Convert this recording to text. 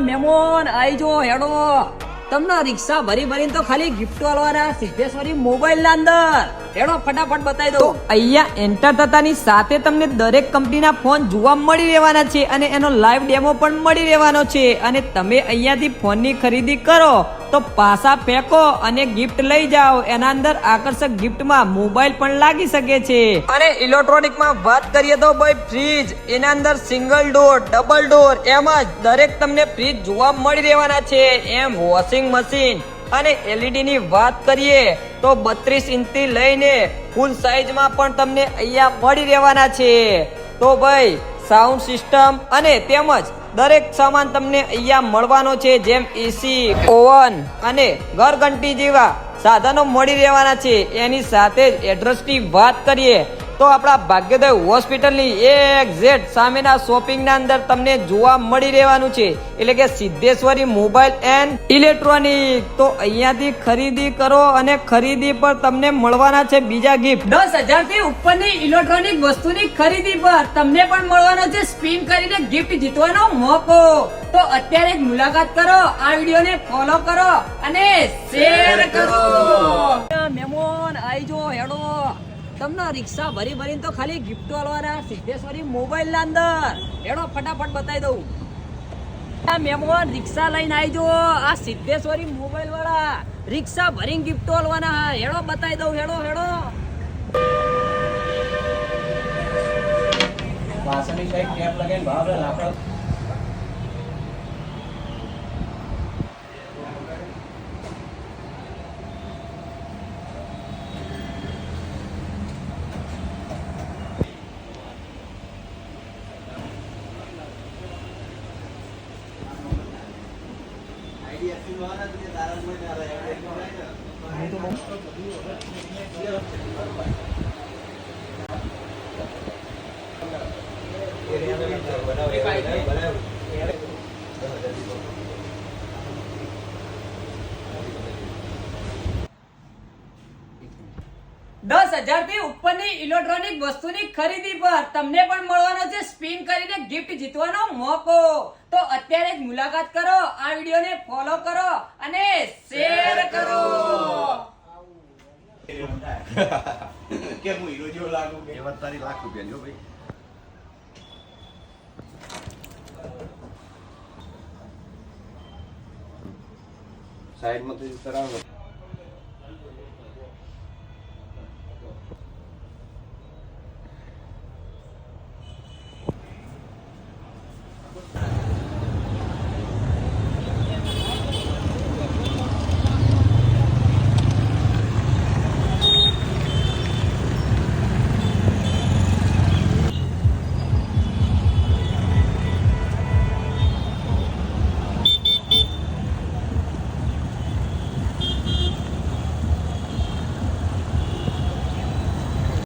મેમોન આઈજો હેડો. તમને રિક્ષા ભરી ભરીને તો ખાલી ગિફ્ટ વાળવાના, સિદ્ધેશ્વરી મોબાઈલ ના અંદર. હેડો ફટાફટ બતાવી દો અહીંયા એન્ટર થતાની સાથે તમને દરેક કંપનીના ફોન જોવા મળી રહેવાના છે અને એનો લાઈવ ડેમો પણ મળી રહેવાનો છે. અને તમે અહીંયાથી ફોનની ખરીદી કરો તો પાસા ફેંકો અને ગિફ્ટ લઈ જાઓ. એના અંદર આકર્ષક ગિફ્ટમાં મોબાઈલ પણ લાગી શકે છે. અને ઇલેક્ટ્રોનિકમાં વાત કરીએ તો ભાઈ ફ્રીજ એના અંદર સિંગલ ડોર ડબલ ડોર એમ જ દરેક તમને ફ્રીજ જોવા મળી રહેવાના છે. એમ વોશિંગ મશીન અને એલઈડી ની વાત કરીએ તો બત્રીસ ઇંચથી લઈને ફૂલ સાઈઝમાં પણ તમને અહીંયા મળી રહેવાના છે. તો ભાઈ સાઉન્ડ સિસ્ટમ અને તેમજ દરેક સામાન તમને અહીંયા મળવાનો છે, જેમ એસી ઓવન અને ઘરઘંટી જેવા સાધનો મળી રહેવાના છે. એની સાથે જ એડ્રેસની વાત કરીએ તો આપણા ભાગ્યોદય હોસ્પિટલની એક્ઝેટ સામેના શોપિંગના અંદર તમને જોવા મળી રહેવાનું છે. એટલે કે સિદ્ધેશ્વરી મોબાઈલ એન્ડ ઇલેક્ટ્રોનિક. તો અહીંયાથી ખરીદી કરો અને ખરીદી પર તમને મળવાના છે બીજા ગિફ્ટ દસ હજારથી ઉપરની ઇલેક્ટ્રોનિક વસ્તુની ખરીદી પર તમને પણ મળવાનો છે સ્પિન કરીને ગિફ્ટ જીતવાનો મોકો. તો અત્યારે જ મુલાકાત કરો આ વિડીયોને ફોલો કરો અને શેર કરો. મેમોન આઈ જો હેડો. તમને રિક્ષા ભરી ભરીને તો ખાલી ગિફ્ટ વાળવાના, સિદ્ધેશ્વરી મોબાઈલ ના અંદર. એનો ફટાફટ બતાવી દઉં. મેમોન રિક્ષા લઈને આવજો આ સિદ્ધેશ્વરી મોબાઈલ વાળા રિક્ષા ભરીને ગિફ્ટ વાળવાના. હેડો, બતાવી દઉં, હેડો હેડો. પાછળની સાઈડ કેપ લગાવીને ભાવ લાકડા. હું તો દસ હજારથી ઉપરની ઇલેક્ટ્રોનિક વસ્તુની ખરીદી પર તમને પણ મળવાનો છે સ્પિન કરીને ગિફ્ટ જીતવાનો મોકો. તો અત્યારે જ મુલાકાત કરો આ વિડીયોને ફોલો કરો અને શેર કરો. કે હું હીરો જેવો લાગુ કે? વાત તારી લાખ રૂપિયા જો ભાઈ. સાઈડમાં તો તરાવ